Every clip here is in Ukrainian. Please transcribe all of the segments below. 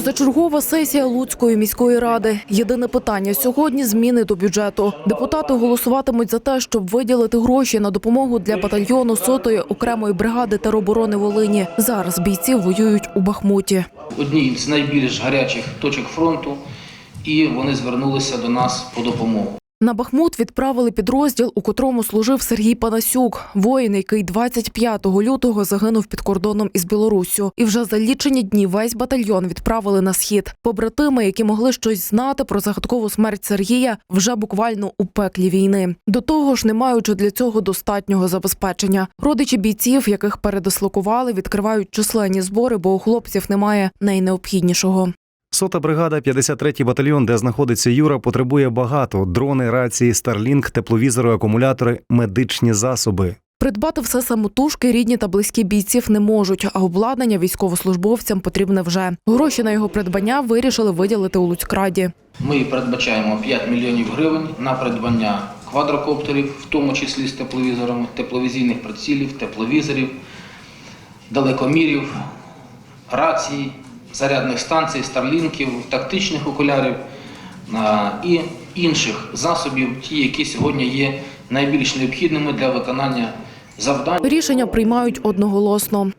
Позачергова сесія Луцької міської ради. Єдине питання сьогодні зміни до бюджету. Депутати голосуватимуть за те, щоб виділити гроші на допомогу для батальйону сотої окремої бригади тероборони Волині. Зараз бійці воюють у Бахмуті. Одні з найбільш гарячих точок фронту, і вони звернулися до нас по допомогу. На Бахмут відправили підрозділ, у котрому служив Сергій Панасюк, воїн, який 25 лютого загинув під кордоном із Білоруссю. І вже за лічені дні весь батальйон відправили на схід. Побратими, які могли щось знати про загадкову смерть Сергія, вже буквально у пеклі війни. До того ж, не маючи для цього достатнього забезпечення. Родичі бійців, яких передислокували, відкривають численні збори, бо у хлопців немає найнеобхіднішого. Сота бригада, 53-й батальйон, де знаходиться Юра, потребує багато: дрони, рації, старлінг, тепловізори, акумулятори, медичні засоби. Придбати все самотужки рідні та близькі бійців не можуть, а обладнання військовослужбовцям потрібне вже. Гроші на його придбання вирішили виділити у Луцькраді. Ми передбачаємо 5 мільйонів гривень на придбання квадрокоптерів, в тому числі з тепловізорами, тепловізійних прицілів, тепловізорів, далекомірів, рацій, зарядних станцій, старлінків, тактичних окулярів і інших засобів, ті, які сьогодні є найбільш необхідними для виконання завдань. Рішення приймають одноголосно.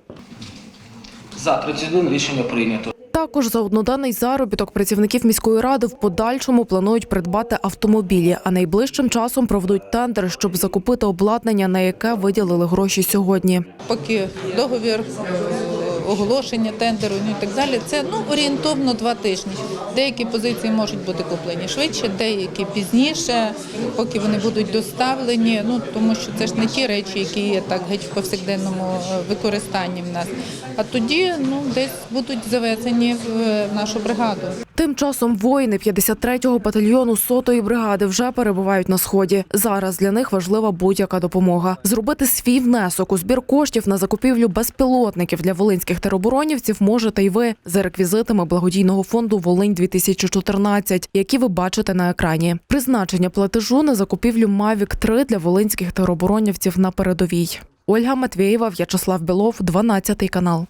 За 31 рішення прийнято. Також за одноденний заробіток працівників міської ради в подальшому планують придбати автомобілі, а найближчим часом проведуть тендер, щоб закупити обладнання, на яке виділили гроші сьогодні. поки договір, оголошення тендеру ну і так далі. Це ну орієнтовно два тижні. Деякі позиції можуть бути куплені швидше, деякі пізніше, поки вони будуть доставлені. Ну тому що це ж не ті речі, які є так геть в повсякденному е, використанні в нас. А тоді ну десь будуть завезені в е, нашу бригаду. Тим часом воїни 53-го батальйону сотої бригади вже перебувають на сході. Зараз для них важлива будь-яка допомога. Зробити свій внесок у збір коштів на закупівлю безпілотників для волинських тероборонівців можете й ви за реквізитами благодійного фонду Волинь 2014 які ви бачите на екрані. Призначення платежу на закупівлю Mavic 3 для волинських тероборонівців на передовій. Ольга Матвєєва, В'ячеслав Білов, 12 канал.